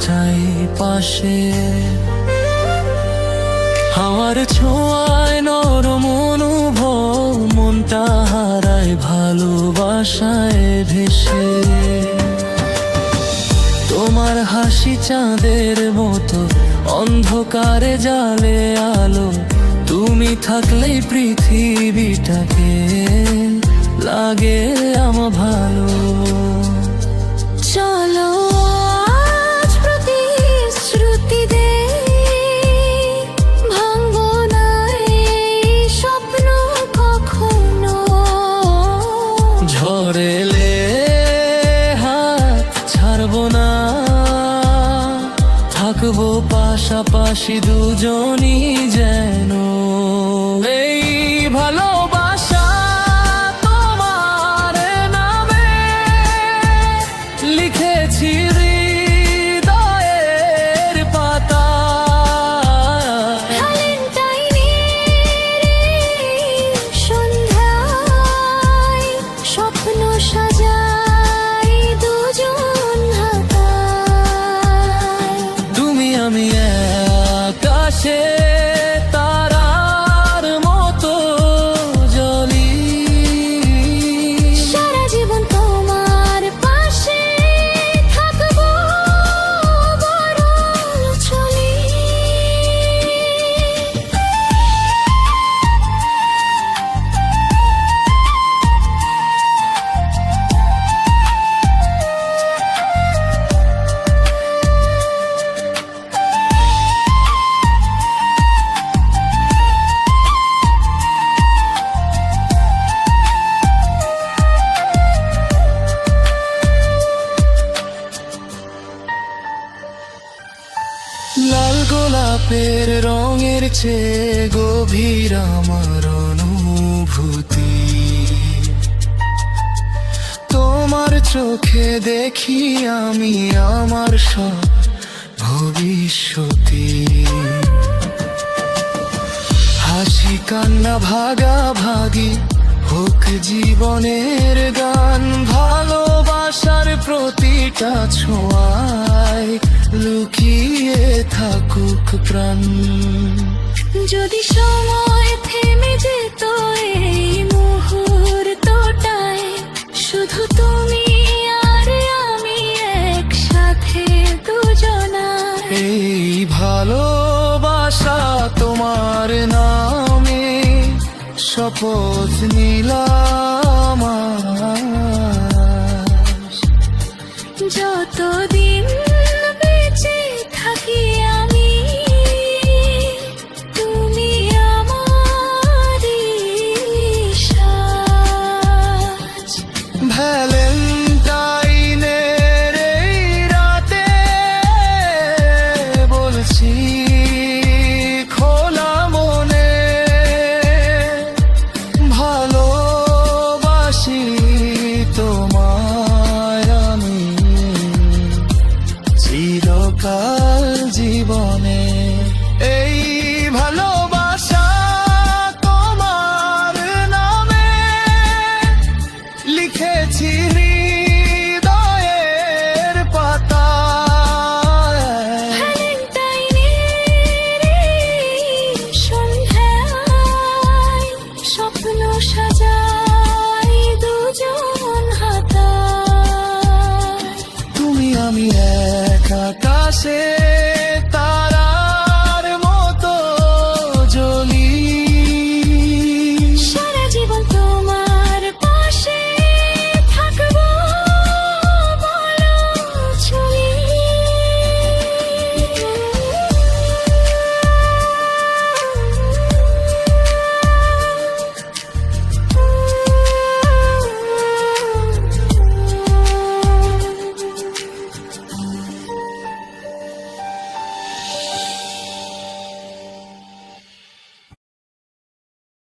চাই পাশে। আমার ছোঁয়ায় নরম অনুভব, মনটা হারায় ভালোবাসায় ভেসে। তোমার হাসি চাঁদের মতো, অন্ধকারে জালে আলো। তুমি থাকলেই পৃথিবীটাকে লাগে আমার ভালো। পাশাপাশি দুজনই যেন এই ভালোবাসা চেয়ে গভীর আমার অনুভূতি। তোমার চোখে দেখি আমি আমার সব ভবিষ্যতি। হাসি কান্না ভাগা ভাগি হোক জীবনের গান, ভালোবাসার প্রতিটা ছোঁয়ায় লুকিয়ে থাকুক প্রাণ। যদি সময় থেমে যেত এই মুহূর্তটায়, শুধু তুমি আর আমি একসাথে দুজনায়। এই ভালোবাসা তোমার নামে, শপথ নিলাম ভ্যালেন্টাইনের এই রাতে বলছি খোলা মনে ভালোবাসি তোমায় আমি। চিরকাল জীবনে আমি এক আকাশে